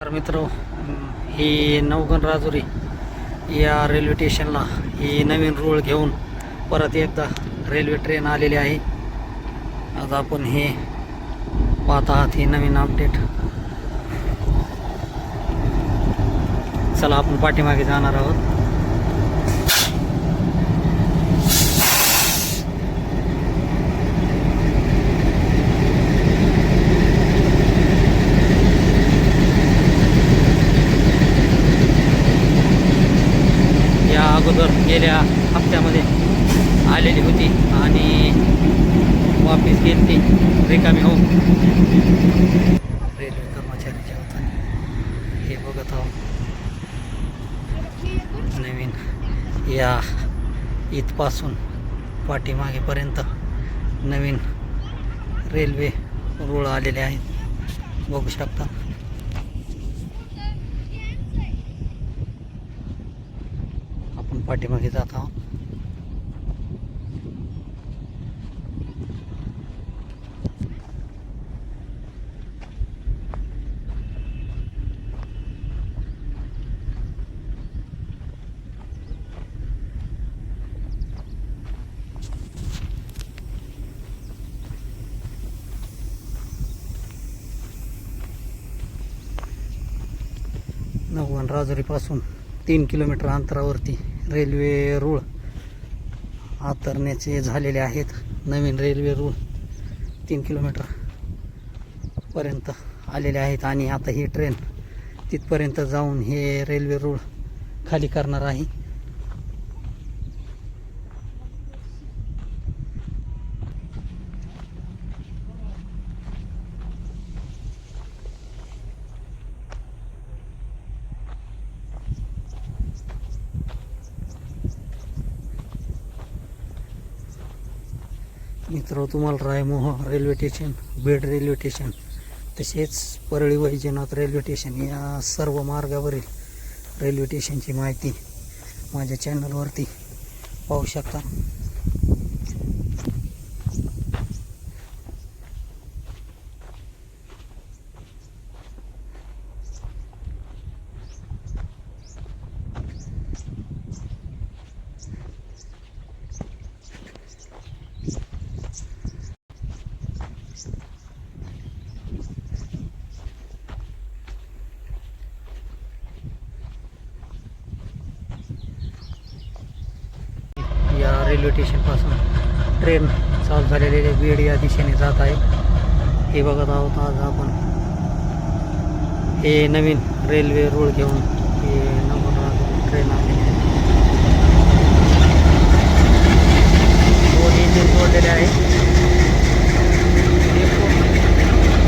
तर मित्र ही नवगण राजुरी या रेल्वे स्टेशनला ही नवीन रूळ घेऊन परत एकदा रेल्वे ट्रेन आलेली आहे. आज आपण हे पाहत आहात ही नवीन अपडेट चला आपण पाठीमागे जाणार आहोत या अगोदर गेल्या हप्त्यामध्ये आलेली होती आणि वापिस गेली ती रिकामी होऊन रेल्वे कर्मचारी होतं हे बघत आहोत. नवीन या इथपासून पाठीमागेपर्यंत नवीन रेल्वे रुळ आलेले आहेत. बघू शकता. पाठीमागे जात आहोत नववन राजुरीपासून तीन किलोमीटर अंतरावरती रेल्वे रूळ आतरण्याचे झालेले आहेत. नवीन रेल्वे रूळ तीन किलोमीटर पर्यंत आलेले आहेत आणि आता ही ट्रेन तिथपर्यंत जाऊन हे रेल्वे रूळ खाली करणार आहे. मित्र तुम्हाला Raimoh railway station Beed railway station तसेच परळी वैजनाथ रेल्वे स्टेशन या सर्व मार्गावरील रेल्वे स्टेशनची माहिती माझ्या चॅनलवरती पाहू शकता. रेल्वे स्टेशनपासून ट्रेन चालू झालेली बीड या दिशेने जात हे बघत आहोत आज आपण. हे नवीन रेल्वे रोड घेऊन हे नंबर ट्रेन आलेली आहे. दोन इंजिन जोडलेले आहे.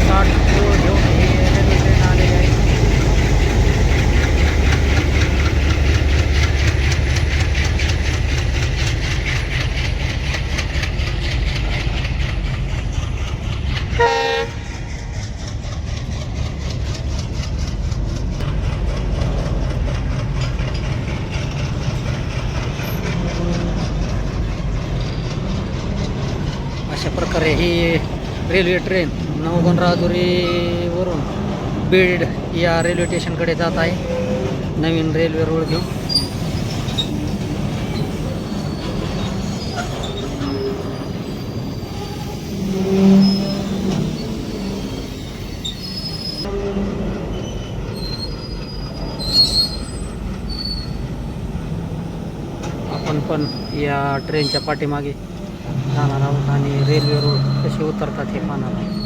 साठ ही रेल्वे ट्रेन नवगण राजुरीवरून बीड या रेल्वे स्टेशनकडे जात आहे. नवीन रेल्वे रोड घेऊन. आपण पण या ट्रेनच्या पाठीमागे जाणार आहोत आणि रेल्वे रोड कसे उतरतात हे पाहणार आहोत.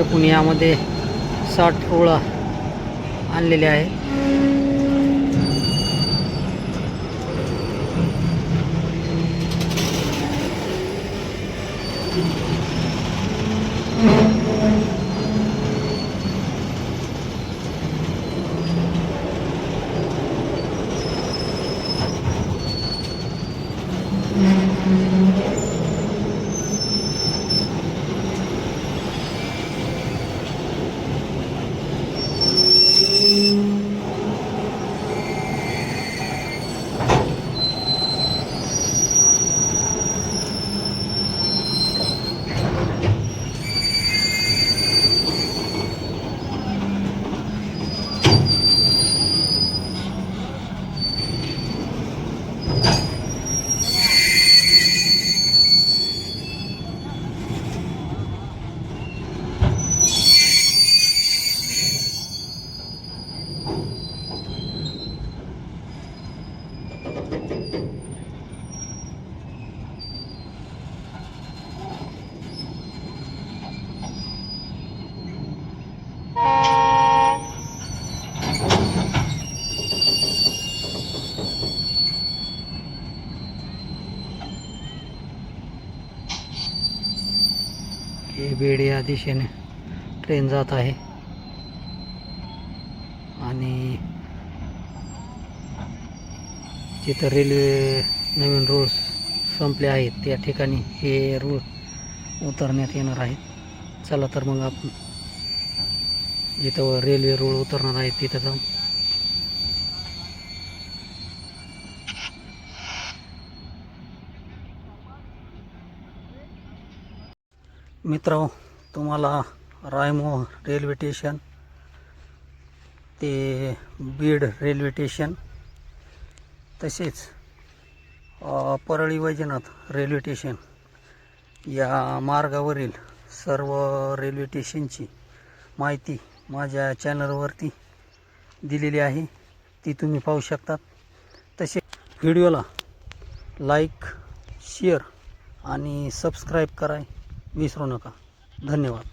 एकूण यामध्ये साठ रोळा आणलेले आहे. हे बीड या दिशेने ट्रेन जात आहे. आणि जिथं रेल्वे नवीन रोड संपले आहेत त्या ठिकाणी हे रोड उतरण्यात येणार आहेत. चला तर मग आपण जिथं रेल्वे रोड उतरणार आहे तिथं जाऊन मित्र तुम्हाला रायमोह रेल्वे स्टेशन ते बीड रेल्वे स्टेशन तसेच परळी वैजनाथ रेल्वे स्टेशन या मार्गावरील सर्व रेल्वे स्टेशनची माहिती माझ्या चॅनलवरती दिलेली आहे. ती तुम्ही पाहू शकतात. तसे व्हिडिओला लाईक शेअर आणि सबस्क्राईब कराय विसरू नका. धन्यवाद.